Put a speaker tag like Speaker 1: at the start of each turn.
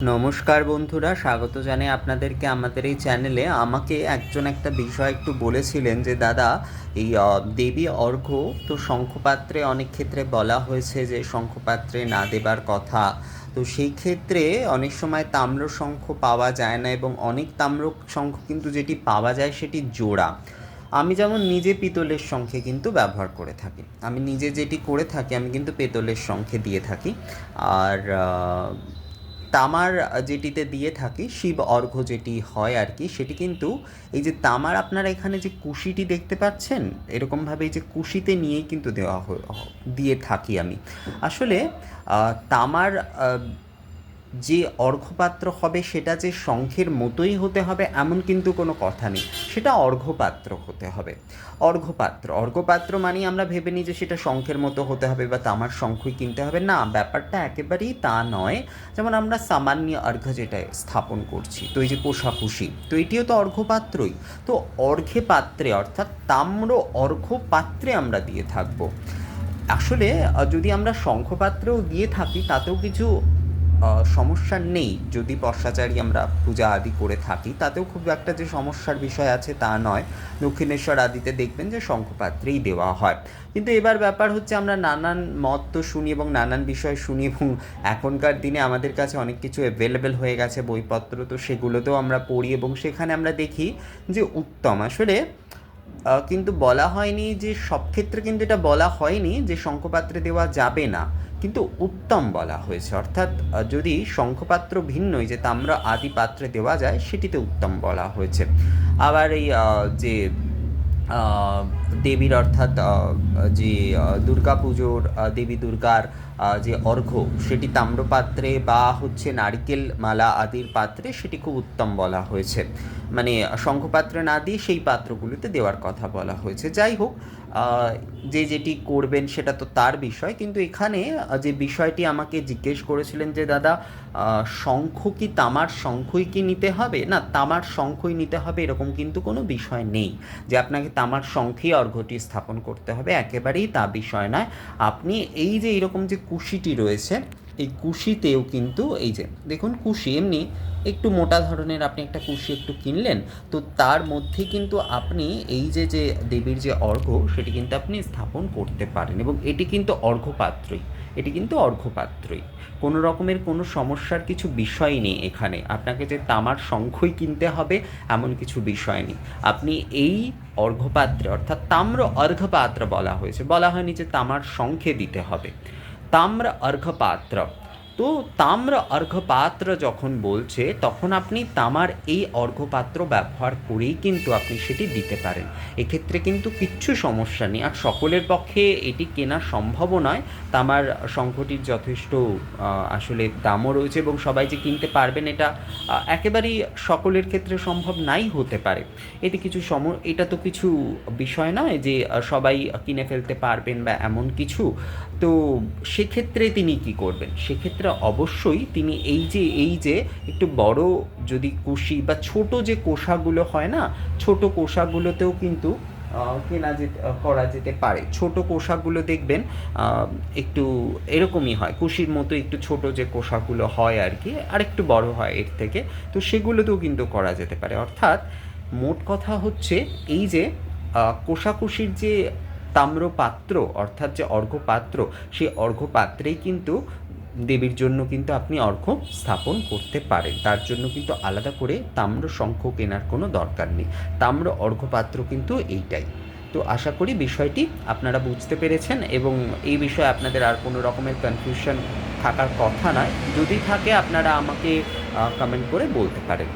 Speaker 1: নমস্কার বন্ধুরা, স্বাগত জানাই আপনাদেরকে আমাদের এই চ্যানেলে আমাকে একজন একটা বিষয় একটু বলেছিলেন যে, দাদা, এই দেবী অর্ঘ্য তো শঙ্খপাত্রে অনেক ক্ষেত্রে বলা হয়েছে যে, শঙ্খপাত্রে না দেবার কথা। তো সেই ক্ষেত্রে অনেক সময় তাম্র শঙ্খ পাওয়া যায় না এবং অনেক তাম্র শঙ্খ কিন্তু যেটি পাওয়া যায় সেটি জোড়া। আমি যেমন নিজে পিতলের শঙ্খে কিন্তু ব্যবহার করে থাকি। আমি নিজে যেটি করে থাকি, আমি কিন্তু পেতলের শঙ্খে দিয়ে থাকি। আর তামার যেটিতে দিয়ে থাকি, শিব অর্ঘ্য যেটি হয় আর কি, সেটি কিন্তু এই যে তামার আপনারা এখানে যে কুশিটি দেখতে পাচ্ছেন, এরকমভাবে এই যে কুশিতে নিয়েই কিন্তু দেওয়া দিয়ে থাকি আমি। আসলে তামার যে অর্ঘ্যপাত্র হবে সেটা যে শঙ্খের মতোই হতে হবে এমন কিন্তু কোনো কথা নেই। সেটা অর্ঘ্যপাত্র হতে হবে। অর্ঘ্যপাত্র। অর্ঘ্যপাত্র মানে আমরা ভেবে নিই যে সেটা শঙ্খের মতো হতে হবে বা তামার শঙ্খই কিনতে হবে। না, ব্যাপারটা একেবারেই তা নয়। যেমন আমরা সামান্য অর্ঘ্য যেটা স্থাপন করছি, তো এই যে কোষাকুষি, তো এটিও তো অর্ঘ্যপাত্রই। তো অর্ঘ্যে পাত্রে অর্থাৎ তাম্র অর্ঘ্য পাত্রে আমরা দিয়ে থাকব। আসলে যদি আমরা শঙ্খপাত্রেও দিয়ে থাকি, তাতেও কিছু সমস্যা নেই। যদি বর্ষাচারী আমরা পূজা আদি করে থাকি, তাতেও খুব একটা যে সমস্যার বিষয় আছে তা নয়। দক্ষিণেশ্বর আদিতে দেখবেন যে শঙ্খপাত্রেই দেওয়া হয়। কিন্তু এবার ব্যাপার হচ্ছে আমরা নানান মত তো শুনি এবং নানান বিষয় শুনি এবং এখনকার দিনে আমাদের কাছে অনেক কিছু অ্যাভেলেবেল হয়ে গেছে, বইপত্র তো সেগুলোতেও আমরা পড়ি এবং সেখানে আমরা দেখি যে উত্তম। আসলে কিন্তু বলা হয়নি যে সব ক্ষেত্রে কিন্তু এটা বলা হয়নি যে শঙ্খপাত্রে দেওয়া যাবে না। কিন্তু উত্তম বলা হয়েছে। অর্থাৎ যদি শঙ্খপাত্র ভিন্নই যে তাম্র আদি পাত্রে দেওয়া যায়, সেটিতে উত্তম বলা হয়েছে। আবার এই যে দেবীর অর্থাৎ যে দুর্গা পুজোর দেবী দুর্গার যে অর্ঘ্য, সেটি তাম্রপাত্রে বা হচ্ছে নারকেল মালা আদির পাত্রে সেটি খুব উত্তম বলা হয়েছে। মানে শঙ্খপাত্রে না দিয়ে সেই পাত্রগুলিতে দেওয়ার কথা বলা হয়েছে। যাই হোক যে যেটি করবেন সেটা তো তার বিষয়, কিন্তু এখানে যে বিষয়টি আমাকে জিজ্ঞেস করেছিলেন যে, দাদা শঙ্খ কি তামার শঙ্খই কি নিতে হবে? না, তামার শঙ্খই নিতে হবে এরকম কিন্তু কোনো বিষয় নেই। যে আপনাকে তামার শঙ্খেই অর্ঘ্যটি স্থাপন করতে হবে। একেবারেই তা বিষয় নয়। আপনি এই যে এরকম যে কুশিটি রয়েছে, এই কুশিতেও কিন্তু এই যে, দেখুন কুশি এমনি একটু মোটা ধরনের আপনি একটা কুশি একটু কিনলেন, তো তার মধ্যে কিন্তু আপনি এই যে যে দেবীর যে অর্ঘ্য সেটি কিন্তু আপনি স্থাপন করতে পারেন এবং এটি কিন্তু অর্ঘ্যপাত্রই এটি কিন্তু অর্ঘ্যপাত্রই। কোনো রকমের কোনো সমস্যার কিছু বিষয় নেই এখানে। আপনাকে যে তামার শঙ্খই কিনতে হবে, এমন কিছু বিষয় নেই। আপনি এই অর্ঘ্যপাত্রে, অর্থাৎ তাম্র অর্ঘ্যপাত্র বলা হয়েছে, বলা হয়নি যে তামার শঙ্খে দিতে হবে। তাম্র অর্ঘ্যপাত্র তো তাম্র অর্ঘ্যপাত্র যখন বলছে, তখন আপনি তামার এই অর্ঘ্যপাত্র ব্যবহার করেই কিন্তু আপনি সেটি দিতে পারেন। এক্ষেত্রে কিন্তু কিচ্ছু সমস্যা নেই। আর সকলের পক্ষে এটি কেনা সম্ভবও নয়। তামার শঙ্খটির যথেষ্ট আসলে দামও রয়েছে এবং সবাই যে কিনতে পারবেন এটা একেবারেই সকলের ক্ষেত্রে সম্ভব নাই হতে পারে। এতে কিছু সম, এটা তো কিছু বিষয় নয় যে সবাই কিনে ফেলতে পারবেন বা এমন কিছু। তো সেক্ষেত্রে তিনি কি করবেন? সেক্ষেত্রে অবশ্যই তিনি এই যে এই যে একটু বড় যদি কুশি বা ছোট যে কোষাগুলো হয় না, ছোট কোষাগুলোতেও কিন্তু কেনা যেতে করা যেতে পারে। ছোট কোষাগুলো দেখবেন একটু এরকমই হয়। কুশির মতো একটু ছোট যে কোষাগুলো হয় আর কি, আর একটু বড় হয় এর থেকে। তো সেগুলোতেও কিন্তু করা যেতে পারে। অর্থাৎ মোট কথা হচ্ছে এই যে কোষাকুষির যে তাম্রপাত্র, অর্থাৎ যে অর্ঘ্যপাত্র, সেই অর্ঘ্যপাত্রেই কিন্তু দেবীর জন্য কিন্তু আপনি অর্ঘ্য স্থাপন করতে পারেন। তার জন্য কিন্তু আলাদা করে তাম্র শঙ্খ কেনার কোনো দরকার নেই। তাম্র অর্ঘ্যপাত্র কিন্তু এইটাই। তো আশা করি বিষয়টি আপনারা বুঝতে পেরেছেন এবং এই বিষয়ে আপনাদের আর কোনো রকমের কনফিউশন থাকার কথা নয়। যদি থাকে আপনারা আমাকে কমেন্ট করে বলতে পারেন।